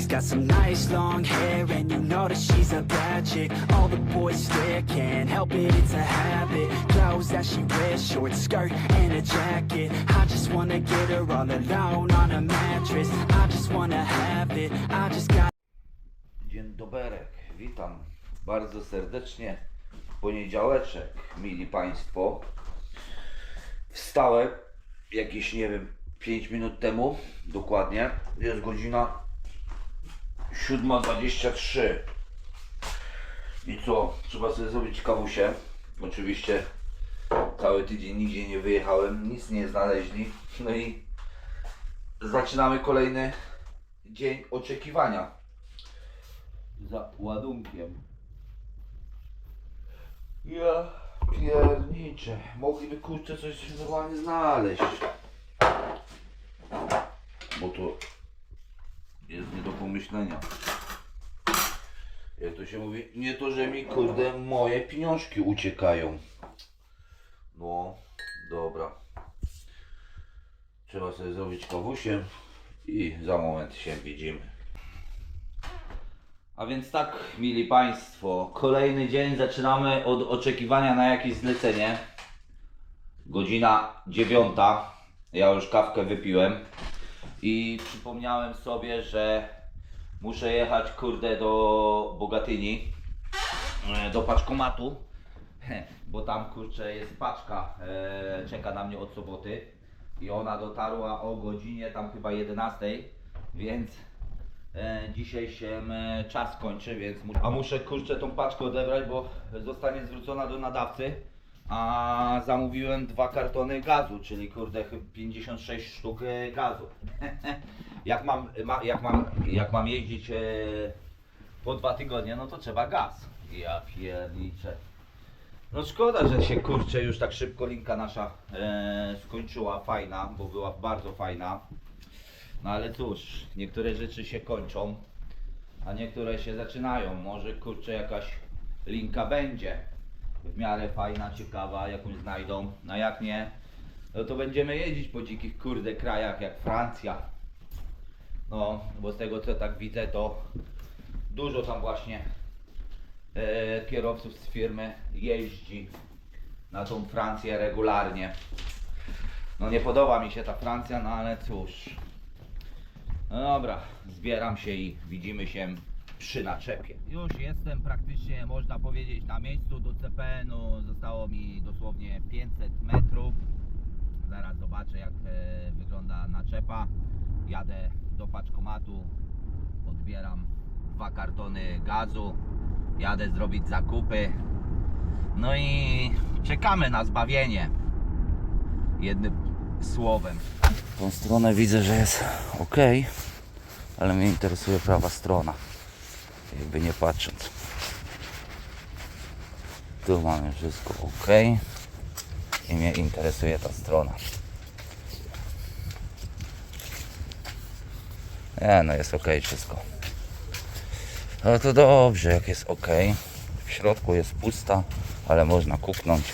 She's got some nice long hair and you know that she's a bad chick All the boys stare, can't help it, it's a habit Clothes that she wears, short skirt and a jacket I just wanna get her all alone on a mattress I just wanna have it, I just got Dzień doberek, witam bardzo serdecznie. Poniedziałeczek, mili Państwo. Wstałem jakieś, nie wiem, 5 minut temu, dokładnie. Jest godzina 7.23. I co? Trzeba sobie zrobić kawusie. Oczywiście cały tydzień nigdzie nie wyjechałem, nic nie znaleźli. No i zaczynamy kolejny dzień oczekiwania za ładunkiem. Ja pierniczę. Mogliby kurczę coś normalnie znaleźć. Bo to jest nie do pomyślenia. Jak to się mówi, nie to, że mi kurde moje pieniążki uciekają. No, dobra. Trzeba sobie zrobić kawusiem i za moment się widzimy. A więc tak, mili Państwo, kolejny dzień zaczynamy od oczekiwania na jakieś zlecenie. Godzina dziewiąta. Ja już kawkę wypiłem i przypomniałem sobie, że muszę jechać kurde do Bogatyni, e, do paczkomatu, bo tam kurczę jest paczka, e, czeka na mnie od soboty i ona dotarła o godzinie tam chyba 11, więc E, dzisiaj się czas kończy, więc. A muszę kurczę tą paczkę odebrać, bo zostanie zwrócona do nadawcy. A zamówiłem dwa kartony gazu, czyli kurde chyba 56 sztuk e, gazu. jak, mam, ma, jak, mam, jak mam jeździć e, po dwa tygodnie, no to trzeba gaz. Ja pierniczę. No szkoda, że się kurczę już tak szybko linka nasza e, skończyła, fajna, bo była bardzo fajna. No ale cóż, niektóre rzeczy się kończą, a niektóre się zaczynają. Może kurczę jakaś linka będzie w miarę fajna, ciekawa, jakąś znajdą. No jak nie, no to będziemy jeździć po dzikich kurde krajach jak Francja. No, bo z tego co tak widzę, to dużo tam właśnie e, kierowców z firmy jeździ na tą Francję regularnie. No nie podoba mi się ta Francja, no ale cóż. No dobra, zbieram się i widzimy się przy naczepie. Już jestem praktycznie, można powiedzieć, na miejscu do CPN-u. Zostało mi dosłownie 500 metrów. Zaraz zobaczę, jak e, wygląda naczepa. Jadę do paczkomatu, odbieram dwa kartony gazu, jadę zrobić zakupy. No i czekamy na zbawienie. Jednym słowem. Tą stronę widzę, że jest ok, ale mnie interesuje prawa strona. Jakby nie patrząc. Tu mamy wszystko ok i mnie interesuje ta strona. Nie, no jest ok wszystko. No to dobrze, jak jest ok. W środku jest pusta, ale można kuknąć.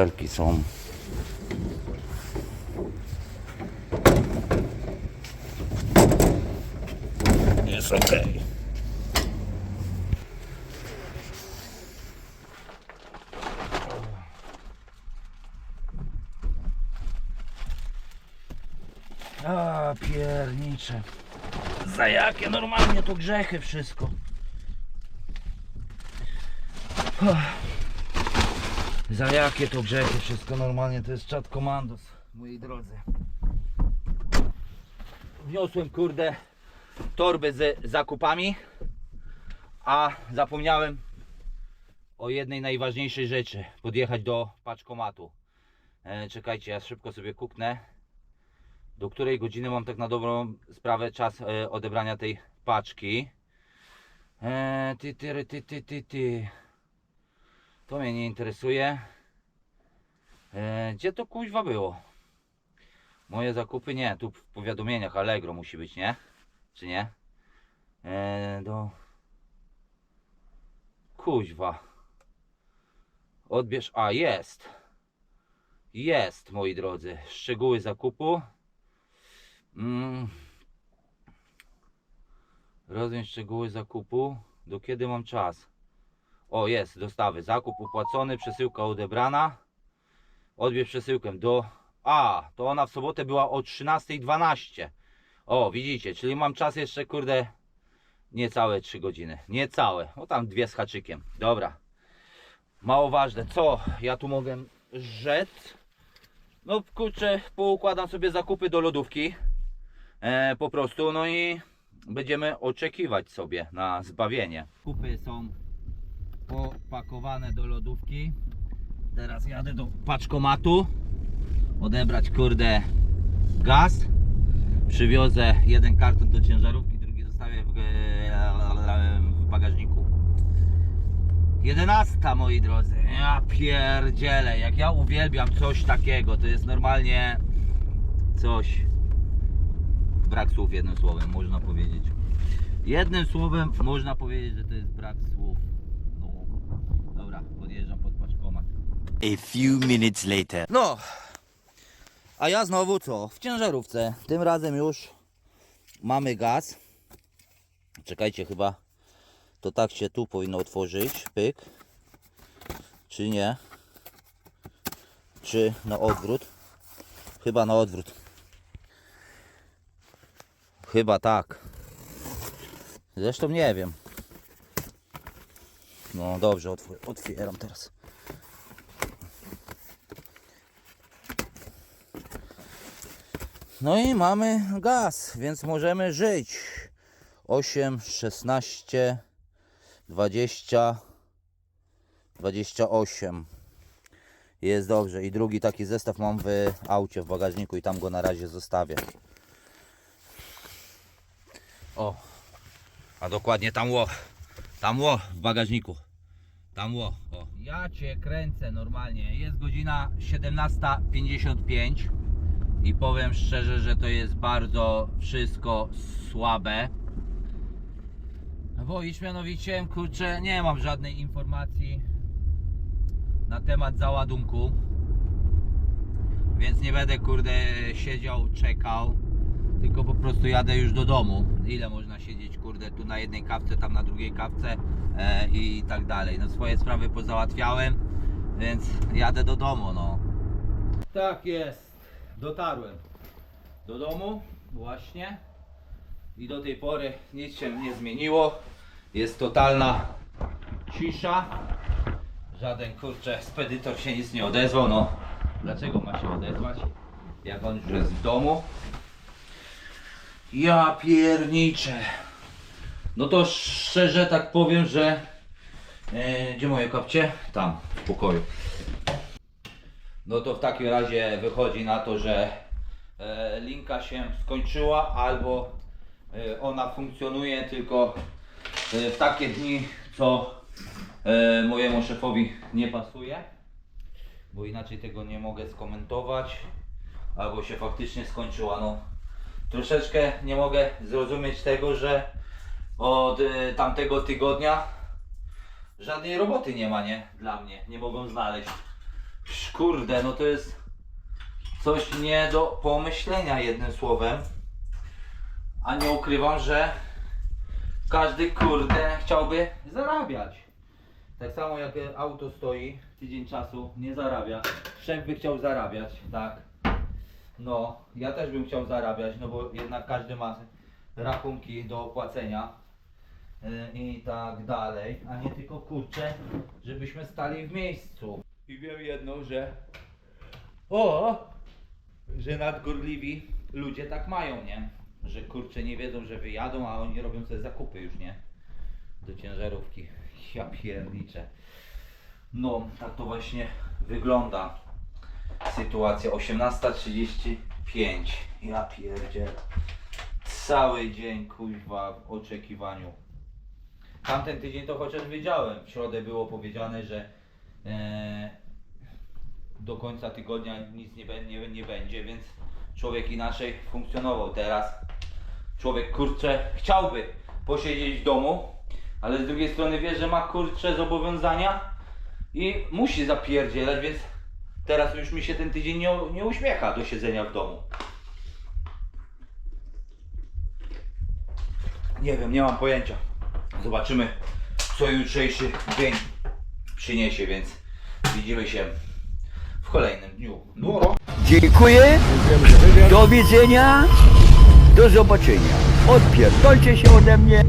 Belki są. Jest ok. A piernicze. Za jakie normalnie to grzechy wszystko. Za jakie to grzechy wszystko normalnie, to jest czat komandos, moi drodzy. Wniosłem kurde torby z zakupami, a zapomniałem o jednej najważniejszej rzeczy, podjechać do paczkomatu. E, czekajcie, ja szybko sobie kuknę, do której godziny mam tak na dobrą sprawę czas e, odebrania tej paczki. E, ty, ty, ty, ty, ty, ty. To mnie nie interesuje. E, gdzie to kuźwa było? Moje zakupy? Nie, tu w powiadomieniach Allegro musi być, nie? Czy nie? E, do... Kuźwa. Odbierz. A, jest. Jest, moi drodzy. Szczegóły zakupu. Mm. Szczegóły zakupu. Do kiedy mam czas? O, jest, dostawy. Zakup opłacony, przesyłka odebrana. Odbierz przesyłkę do. A, to ona w sobotę była o 13.12. O, widzicie, czyli mam czas jeszcze, kurde, niecałe 3 godziny. Niecałe. O tam dwie z haczykiem. Dobra. Mało ważne. Co ja tu mogę rzec? No kurczę, poukładam sobie zakupy do lodówki. E, po prostu, no i będziemy oczekiwać sobie na zbawienie. Kupy są popakowane do lodówki. Teraz jadę do paczkomatu. Odebrać kurde gaz. Przywiozę jeden karton do ciężarówki, drugi zostawię w, w bagażniku. 11 moi drodzy. Ja pierdzielę, jak ja uwielbiam coś takiego, to jest normalnie coś. Brak słów jednym słowem, można powiedzieć. Jednym słowem można powiedzieć, że to jest brak słów. Podjeżdżam pod paczkomat. A few minutes later. No, a ja znowu co? W ciężarówce. Tym razem już mamy gaz. Czekajcie, chyba to tak się tu powinno otworzyć. Pyk. Czy nie? Czy na odwrót? Chyba na odwrót. Chyba tak. Zresztą nie wiem. No dobrze, otw- otwieram teraz. No i mamy gaz, więc możemy żyć. 8, 16, 20, 28. Jest dobrze. I drugi taki zestaw mam w aucie, w bagażniku i tam go na razie zostawię. O, a dokładnie tam ło, tam ło w bagażniku. Tam ło, o. Ja Cię kręcę normalnie. Jest godzina 17.55 i powiem szczerze, że to jest bardzo wszystko słabe. Bo iż mianowicie, kurczę, nie mam żadnej informacji na temat załadunku. Więc nie będę, kurde, siedział, czekał. Tylko po prostu jadę już do domu. Ile można siedzieć, kurde, tu na jednej kawce, tam na drugiej kawce e, i tak dalej. No swoje sprawy pozałatwiałem, więc jadę do domu, no. Tak jest. Dotarłem do domu właśnie i do tej pory nic się nie zmieniło. Jest totalna cisza. Żaden kurczę spedytor się nic nie odezwał. No dlaczego ma się odezwać? Jak on już jest w domu. Ja pierniczę. No to szczerze tak powiem, że e, gdzie moje kapcie? Tam, w pokoju. No to w takim razie wychodzi na to, że e, linka się skończyła albo e, ona funkcjonuje tylko e, w takie dni, co e, mojemu szefowi nie pasuje, bo inaczej tego nie mogę skomentować, albo się faktycznie skończyła. No, troszeczkę nie mogę zrozumieć tego, że od e, tamtego tygodnia żadnej roboty nie ma, nie? Dla mnie, nie mogą znaleźć. Kurde, no to jest coś nie do pomyślenia jednym słowem. A nie ukrywam, że każdy kurde chciałby zarabiać. Tak samo jak auto stoi tydzień czasu, nie zarabia. Szef by chciał zarabiać, tak. No, ja też bym chciał zarabiać, no bo jednak każdy ma rachunki do opłacenia y, i tak dalej, a nie tylko kurczę, żebyśmy stali w miejscu. I wiem jedno, że o, że nadgorliwi ludzie tak mają, nie? Że kurczę nie wiedzą, że wyjadą, a oni robią sobie zakupy już, nie? Do ciężarówki. Ja pierniczę. No, tak to właśnie wygląda sytuacja. 18.35. Ja pierdzie. Cały dzień kuźwa w oczekiwaniu. Tamten tydzień to chociaż wiedziałem. W środę było powiedziane, że e, do końca tygodnia nic nie, nie, nie będzie, więc człowiek inaczej funkcjonował. Teraz człowiek kurczę chciałby posiedzieć w domu, ale z drugiej strony wie, że ma kurcze zobowiązania i musi zapierdzielać, więc teraz już mi się ten tydzień nie, nie uśmiecha do siedzenia w domu. Nie wiem, nie mam pojęcia. Zobaczymy, co jutrzejszy dzień przyniesie, więc widzimy się w kolejnym dniu. No. Dziękuję. Do widzenia. Do zobaczenia. Odpierdolcie się ode mnie.